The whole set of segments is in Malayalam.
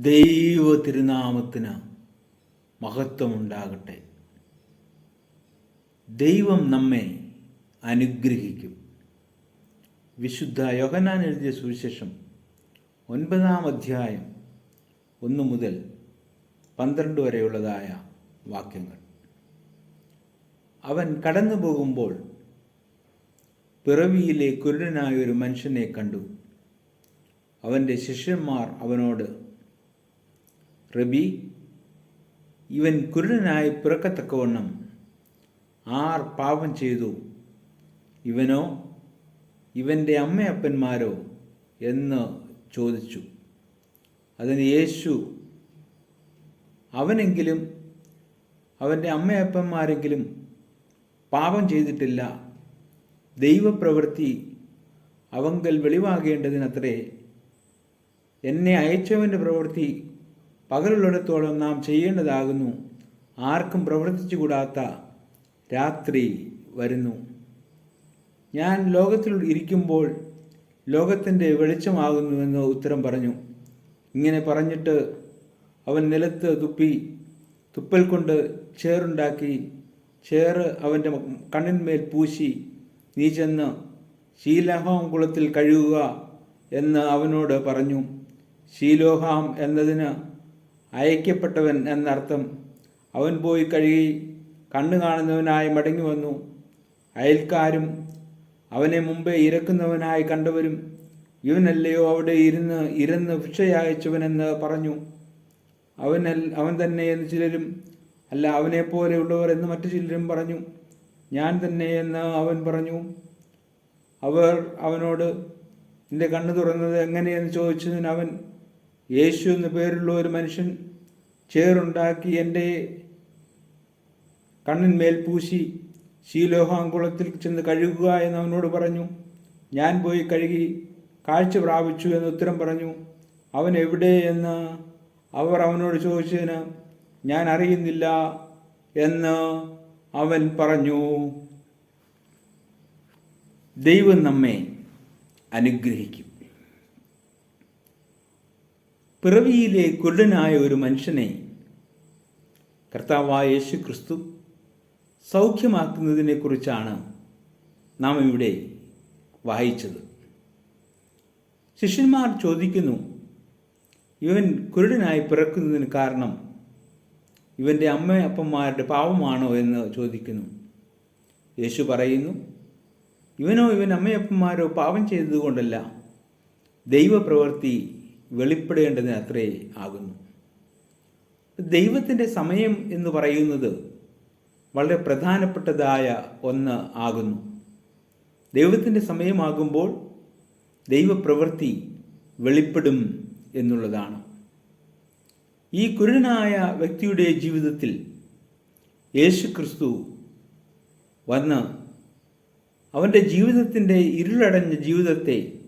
ദൈവ തിരുനാമത്തിന് മഹത്വമുണ്ടാകട്ടെ. ദൈവം നമ്മെ അനുഗ്രഹിക്കും. വിശുദ്ധ യോഹനാൻ എഴുതിയ സുവിശേഷം ഒൻപതാം അധ്യായം ഒന്ന് മുതൽ പന്ത്രണ്ട് വരെയുള്ളതായ വാക്യങ്ങൾ. അവൻ കടന്നു പോകുമ്പോൾ പിറവിയിലെ കുരുടനായ ഒരു മനുഷ്യനെ കണ്ടു. അവന്റെ ശിഷ്യന്മാർ അവനോട് റബി ഇവൻ കുരുടനായി പിറക്കത്തക്കവണ്ണം ആർ പാപം ചെയ്തു. ഇവനോ ഇവന്റെ അമ്മയപ്പന്മാരോ എന്ന് ചോദിച്ചു. അതിന് യേശു അവനെങ്കിലും അവന്റെ അമ്മയപ്പന്മാരെങ്കിലും പാപം ചെയ്തിട്ടില്ല. ദൈവപ്രവൃത്തി അവങ്കൽ വെളിവാകേണ്ടതിനത്രേ. എന്നെ അയച്ചവന്റെ പ്രവൃത്തി പകലുള്ളിടത്തോളം നാം ചെയ്യേണ്ടതാകുന്നു. ആർക്കും പ്രവർത്തിച്ചുകൂടാത്ത രാത്രി വരുന്നു. ഞാൻ ലോകത്തിൽ ഇരിക്കുമ്പോൾ ലോകത്തിന്റെ വെളിച്ചമാകുന്നുവെന്ന് ഉത്തരം പറഞ്ഞു. ഇങ്ങനെ പറഞ്ഞിട്ട് അവൻ നിലത്ത് തുപ്പി തുപ്പൽ കൊണ്ട് ചേറുണ്ടാക്കി ചേറ് അവന്റെ കണ്ണിന്മേൽ പൂശി നീ ചെന്ന് ശീലഹോം കുളത്തിൽ കഴുകുക എന്ന് അവനോട് പറഞ്ഞു. ശീലോഹാം എന്നതിന് അയക്കപ്പെട്ടവൻ എന്നർത്ഥം. അവൻ പോയി കഴുകി കണ്ണു കാണുന്നവനായി മടങ്ങി വന്നു. അയൽക്കാരും അവനെ മുമ്പേ ഇരക്കുന്നവനായി കണ്ടവരും ഇവനല്ലയോ അവിടെ ഇരുന്ന് ഇരുന്ന് ഭിക്ഷയച്ചവനെന്ന് പറഞ്ഞു. അവനൽ അവൻ തന്നെ എന്ന് ചിലരും അല്ല അവനെ പോലെയുള്ളവർ എന്ന് മറ്റു ചിലരും പറഞ്ഞു. ഞാൻ തന്നെ എന്ന് അവൻ പറഞ്ഞു. അവർ അവനോട് നിന്റെ കണ്ണു തുറന്നത് എങ്ങനെയെന്ന് ചോദിച്ചതിന് അവൻ യേശു എന്നു പേരുള്ള ഒരു മനുഷ്യൻ ചേറുണ്ടാക്കി എന്റെ കണ്ണിന്മേൽ പൂശി. ശീലോഹാങ്കുളത്തിൽ ചെന്ന് കഴുകുക എന്ന് അവനോട് പറഞ്ഞു. ഞാൻ പോയി കഴുകി കാഴ്ച പ്രാപിച്ചു എന്ന് ഉത്തരം പറഞ്ഞു. അവൻ എവിടെ എന്ന് അവർ അവനോട് ചോദിച്ചതിന് ഞാൻ അറിയുന്നില്ല എന്ന് അവൻ പറഞ്ഞു. ദൈവം നമ്മെ അനുഗ്രഹിക്കും. പിറവിയിലെ കുരുടനായ ഒരു മനുഷ്യനെ കർത്താവായ യേശു ക്രിസ്തു സൗഖ്യമാക്കുന്നതിനെക്കുറിച്ചാണ് നാം ഇവിടെ വായിച്ചത്. ശിഷ്യന്മാർ ചോദിക്കുന്നു ഇവൻ കുരുടനായി പിറക്കുന്നതിന് കാരണം ഇവന്റെ അമ്മ അപ്പന്മാരുടെ പാവമാണോ എന്ന് ചോദിക്കുന്നു. യേശു പറയുന്നു ഇവനോ ഇവൻ അമ്മയപ്പന്മാരോ പാപം ചെയ്തതുകൊണ്ടല്ല ദൈവപ്രവൃത്തി വെളിപ്പെടേണ്ടതിന് അത്രേ ആകുന്നു. ദൈവത്തിന്റെ സമയം എന്ന് പറയുന്നത് വളരെ പ്രധാനപ്പെട്ടതായ ഒന്ന് ആകുന്നു. ദൈവത്തിന്റെ സമയമാകുമ്പോൾ ദൈവപ്രവൃത്തി വെളിപ്പെടും എന്നുള്ളതാണ്. ഈ കുരുടനായ വ്യക്തിയുടെ ജീവിതത്തിൽ യേശു ക്രിസ്തു വന്ന് അവന്റെ ജീവിതത്തിന്റെ ഇരുളടഞ്ഞ ജീവിതത്തെ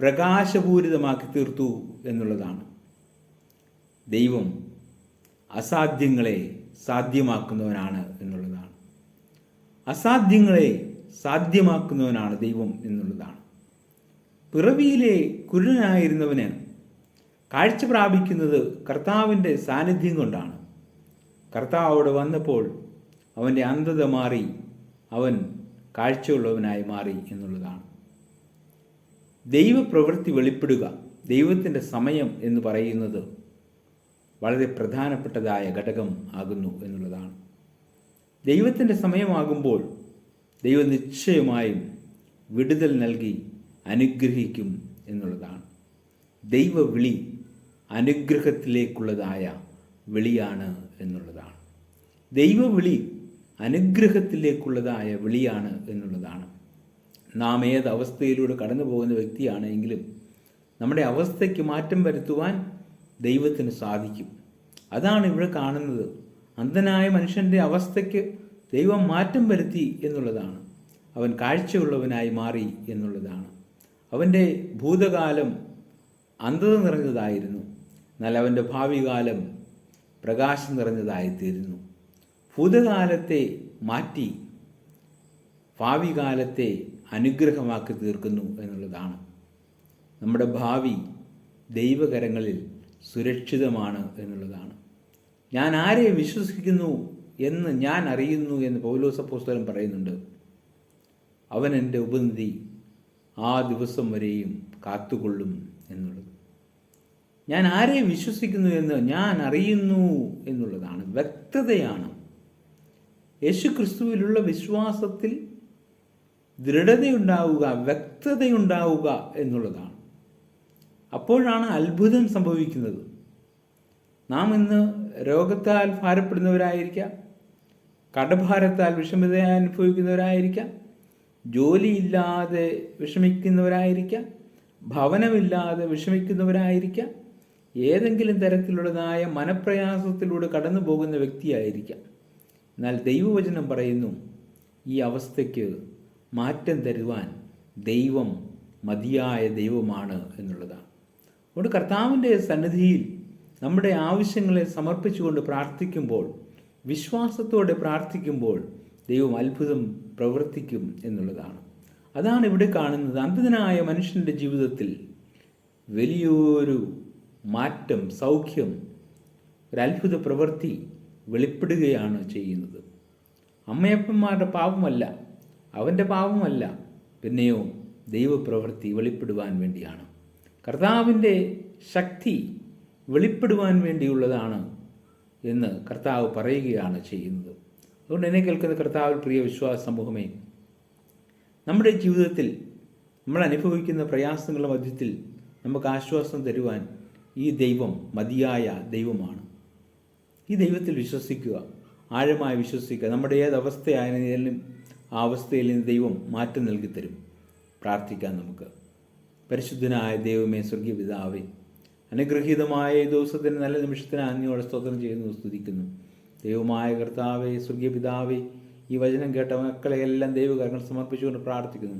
പ്രകാശപൂരിതമാക്കി തീർത്തു എന്നുള്ളതാണ്. ദൈവം അസാധ്യങ്ങളെ സാധ്യമാക്കുന്നവനാണ് എന്നുള്ളതാണ്. അസാധ്യങ്ങളെ സാധ്യമാക്കുന്നവനാണ് ദൈവം എന്നുള്ളതാണ്. പിറവിയിലെ കുരുടനായിരുന്നവന് കാഴ്ച പ്രാപിക്കുന്നത് കർത്താവിന്റെ സാന്നിധ്യം കൊണ്ടാണ്. കർത്താവ് അവിടെ വന്നപ്പോൾ അവന്റെ അന്ധത മാറി അവൻ കാഴ്ചയുള്ളവനായി മാറി എന്നുള്ളതാണ്. ദൈവപ്രവൃത്തി വെളിപ്പെടുക ദൈവത്തിന്റെ സമയം എന്ന് പറയുന്നത് വളരെ പ്രധാനപ്പെട്ടതായ ഘടകം ആകുന്നു എന്നുള്ളതാണ്. ദൈവത്തിന്റെ സമയമാകുമ്പോൾ ദൈവം നിശ്ചയമായും വിടുതൽ നൽകി അനുഗ്രഹിക്കും എന്നുള്ളതാണ്. ദൈവവിളി അനുഗ്രഹത്തിലേക്കുള്ളതായ വിളിയാണ് എന്നുള്ളതാണ്. ദൈവവിളി അനുഗ്രഹത്തിലേക്കുള്ളതായ വിളിയാണ് എന്നുള്ളതാണ്. നാം ഏത് അവസ്ഥയിലൂടെ കടന്നു പോകുന്ന വ്യക്തിയാണെങ്കിലും നമ്മുടെ അവസ്ഥയ്ക്ക് മാറ്റം വരുത്തുവാൻ ദൈവത്തിന് സാധിക്കും. അതാണ് ഇവിടെ കാണുന്നത്. അന്ധനായ മനുഷ്യന്റെ അവസ്ഥയ്ക്ക് ദൈവം മാറ്റം വരുത്തി എന്നുള്ളതാണ്. അവൻ കാഴ്ചയുള്ളവനായി മാറി എന്നുള്ളതാണ്. അവന്റെ ഭൂതകാലം അന്ധത നിറഞ്ഞതായിരുന്നു. എന്നാൽ അവന്റെ ഭാവികാലം പ്രകാശം നിറഞ്ഞതായിത്തീരുന്നു. ഭൂതകാലത്തെ മാറ്റി ഭാവി കാലത്തെ അനുഗ്രഹമാക്കി തീർക്കുന്നു എന്നുള്ളതാണ്. നമ്മുടെ ഭാവി ദൈവകരങ്ങളിൽ സുരക്ഷിതമാണ് എന്നുള്ളതാണ്. ഞാൻ ആരെ വിശ്വസിക്കുന്നു എന്ന് ഞാൻ അറിയുന്നു എന്ന് പൗലോസപ്പോസ്തലൻ പറയുന്നുണ്ട്. അവൻ എന്റെ ഉപനിധി ആ ദിവസം വരെയും കാത്തുകൊള്ളും എന്നുള്ളത്. ഞാൻ ആരെ വിശ്വസിക്കുന്നു എന്ന് ഞാൻ അറിയുന്നു എന്നുള്ളതാണ് വ്യക്തതയാണ്. യേശു ക്രിസ്തുവിലുള്ള വിശ്വാസത്തിൽ ദൃഢതയുണ്ടാവുക വ്യക്തതയുണ്ടാവുക എന്നുള്ളതാണ്. അപ്പോഴാണ് അത്ഭുതം സംഭവിക്കുന്നത്. നാം ഇന്ന് രോഗത്താൽ ഭാരപ്പെടുന്നവരായിരിക്കാം കടഭാരത്താൽ വിഷമത അനുഭവിക്കുന്നവരായിരിക്കാം ജോലിയില്ലാതെ വിഷമിക്കുന്നവരായിരിക്കാം ഭവനമില്ലാതെ വിഷമിക്കുന്നവരായിരിക്കാം ഏതെങ്കിലും തരത്തിലുള്ളതായ മനപ്രയാസത്തിലൂടെ കടന്നു പോകുന്ന വ്യക്തിയായിരിക്കാം. എന്നാൽ ദൈവവചനം പറയുന്നു ഈ അവസ്ഥയ്ക്ക് മാറ്റം തരുവാൻ ദൈവം മതിയായ ദൈവമാണ് എന്നുള്ളതാണ്. അതുകൊണ്ട് കർത്താവിന്റെ സന്നിധിയിൽ നമ്മുടെ ആവശ്യങ്ങളെ സമർപ്പിച്ചുകൊണ്ട് പ്രാർത്ഥിക്കുമ്പോൾ വിശ്വാസത്തോടെ പ്രാർത്ഥിക്കുമ്പോൾ ദൈവം അത്ഭുതം പ്രവർത്തിക്കും എന്നുള്ളതാണ്. അതാണ് ഇവിടെ കാണുന്നത്. അന്ധനായ മനുഷ്യന്റെ ജീവിതത്തിൽ വലിയൊരു മാറ്റം സൗഖ്യം ഒരു അത്ഭുത പ്രവൃത്തി വെളിപ്പെടുകയാണ് ചെയ്യുന്നത്. അമ്മയപ്പന്മാരുടെ പാപമല്ല അവന്റെ പാപമല്ല പിന്നെയോ ദൈവപ്രവൃത്തി വെളിപ്പെടുവാൻ വേണ്ടിയാണ്. കർത്താവിന്റെ ശക്തി വെളിപ്പെടുവാൻ വേണ്ടിയുള്ളതാണ് എന്ന് കർത്താവ് പറയുകയാണ് ചെയ്യുന്നത്. അതുകൊണ്ട് എന്നെ കേൾക്കുന്ന കർത്താവിൽ പ്രിയ വിശ്വാസ സമൂഹമേ നമ്മുടെ ജീവിതത്തിൽ നമ്മൾ അനുഭവിക്കുന്ന പ്രയാസങ്ങളുടെ മധ്യത്തിൽ നമുക്ക് ആശ്വാസം തരുവാൻ ഈ ദൈവം മതിയായ ദൈവമാണ്. ഈ ദൈവത്തിൽ വിശ്വസിക്കുക ആഴമായി വിശ്വസിക്കുക. നമ്മുടെ ഏത് അവസ്ഥയായാലും ആ അവസ്ഥയിൽ നിന്ന് ദൈവം മാറ്റം നൽകിത്തരും. തരും പ്രാർത്ഥിക്കാം നമുക്ക്. പരിശുദ്ധനായ ദൈവമേ സ്വർഗീയ പിതാവേ അനുഗ്രഹീതമായ ഈ ദിവസത്തിന് നല്ല നിമിഷത്തിന് അന്യോടെ സ്തോത്രം ചെയ്യുന്നു സ്തുതിക്കുന്നു. ദൈവമായ കർത്താവേ സ്വർഗീയ പിതാവേ ഈ വചനം കേട്ട മക്കളെയെല്ലാം ദൈവകരങ്ങൾ സമർപ്പിച്ചുകൊണ്ട് പ്രാർത്ഥിക്കുന്നു.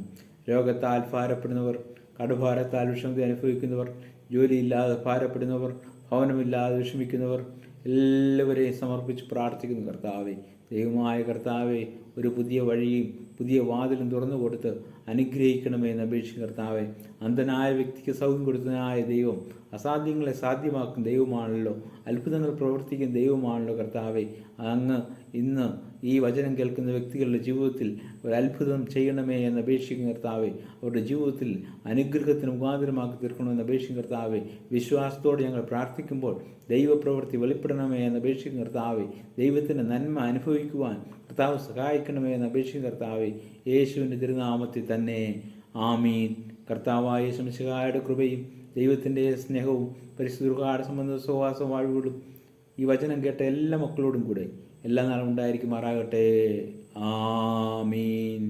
രോഗത്താൽ ഭാരപ്പെടുന്നവർ കടുഭാരത്താൽ വിഷമത അനുഭവിക്കുന്നവർ ജോലിയില്ലാതെ ഭാരപ്പെടുന്നവർ ഭവനമില്ലാതെ വിഷമിക്കുന്നവർ എല്ലാവരെയും സമർപ്പിച്ച് പ്രാർത്ഥിക്കുന്നു കർത്താവെ. ദൈവമായ കർത്താവെ ഒരു പുതിയ വഴിയും പുതിയ വാതിലും തുറന്നു കൊടുത്ത് അനുഗ്രഹിക്കണമേ എന്ന് അപേക്ഷിക്കും കർത്താവെ അന്ധനായ വ്യക്തിക്ക് സൗഖ്യം കൊടുത്തതിനായ ദൈവം അസാധ്യങ്ങളെ സാധ്യമാക്കും ദൈവമാണല്ലോ അത്ഭുതങ്ങൾ പ്രവർത്തിക്കുന്ന ദൈവമാണല്ലോ കർത്താവെ അങ്ങ് ഇന്ന് ഈ വചനം കേൾക്കുന്ന വ്യക്തികളുടെ ജീവിതത്തിൽ ഒരു അത്ഭുതം ചെയ്യണമേ എന്ന് അപേക്ഷിക്കുന്ന കർത്താവെ അവരുടെ ജീവിതത്തിൽ അനുഗ്രഹത്തിന് മുഖാന്തരമാക്കി തീർക്കണമെന്ന് അപേക്ഷിക്കുന്ന കർത്താവെ വിശ്വാസത്തോടെ ഞങ്ങൾ പ്രാർത്ഥിക്കുമ്പോൾ ദൈവപ്രവൃത്തി വെളിപ്പെടണമേ എന്ന് അപേക്ഷിക്കുന്ന കർത്താവെ ദൈവത്തിന്റെ നന്മ അനുഭവിക്കുവാൻ കർത്താവ് സഹായിക്കണമേ എന്ന് അപേക്ഷിക്കുന്ന കർത്താവെ യേശുവിന്റെ തിരുനാമത്തിൽ തന്നെ. ആമീൻ. കർത്താവായ ശംശകായുടെ കൃപയും ദൈവത്തിന്റെ സ്നേഹവും പരിശുദ്ധ സംബന്ധ സുവാസ വാഴ്വുകളും ഈ വചനം കേട്ട എല്ലാ മക്കളോടും കൂടെ എല്ലാ നാളും ഉണ്ടായിരിക്കും മാറാകട്ടെ ആ മീൻ